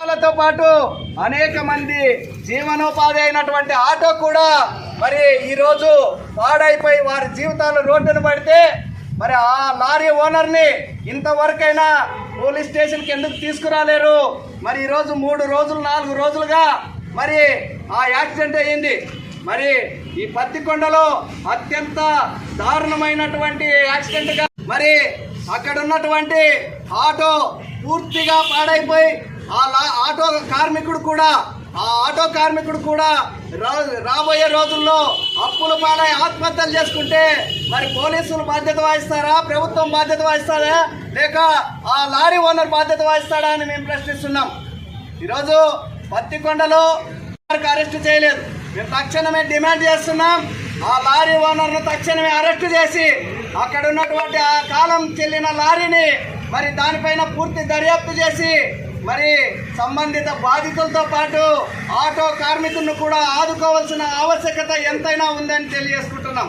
తో పాటు అనేక మంది జీవనోపాధి అయినటువంటి ఆటో కూడా మరి ఈరోజు పాడైపోయి వారి జీవితాలు రోడ్డును పడితే మరి ఆ లారీ ఓనర్ని ఇంతవరకైనా పోలీస్ స్టేషన్కి ఎందుకు తీసుకురాలేరు? మరి ఈరోజు మూడు రోజులు నాలుగు రోజులుగా మరి ఆ యాక్సిడెంట్ అయ్యింది. మరి ఈ పత్తికొండలో అత్యంత దారుణమైనటువంటి యాక్సిడెంట్గా మరి అక్కడ ఉన్నటువంటి ఆటో పూర్తిగా పాడైపోయి ఆ లా- ఆటో కార్మికుడు కూడా ఆ ఆటో కార్మికుడు కూడా రా- రాబోయే రోజుల్లో అప్పుల పాలై ఆత్మహత్యలు చేసుకుంటే మరి పోలీసులు బాధ్యత వహిస్తారా? ప్రభుత్వం బాధ్యత వహిస్తారా లేక ఆ లారీ ఓనర్ బాధ్యత వహిస్తాడా అని మేము ప్రశ్నిస్తున్నాం. ఈరోజు పత్తికొండలో అరెస్టు అరెస్ట్ చేయలేదు. మేము తక్షణమే డిమాండ్ చేస్తున్నాం. ఆ లారీ ఓనర్ను తక్షణమే అరెస్ట్ చేసి అక్కడ ఉన్నటువంటి ఆ కాలం చెల్లిన లారీని మరి దానిపైన పూర్తి దర్యాప్తు చేసి మరి సంబంధిత బాధితులతో పాటు ఆటో కార్మికులను కూడా ఆదుకోవాల్సిన ఆవశ్యకత ఎంతైనా ఉందని తెలియజేసుకుంటున్నాం.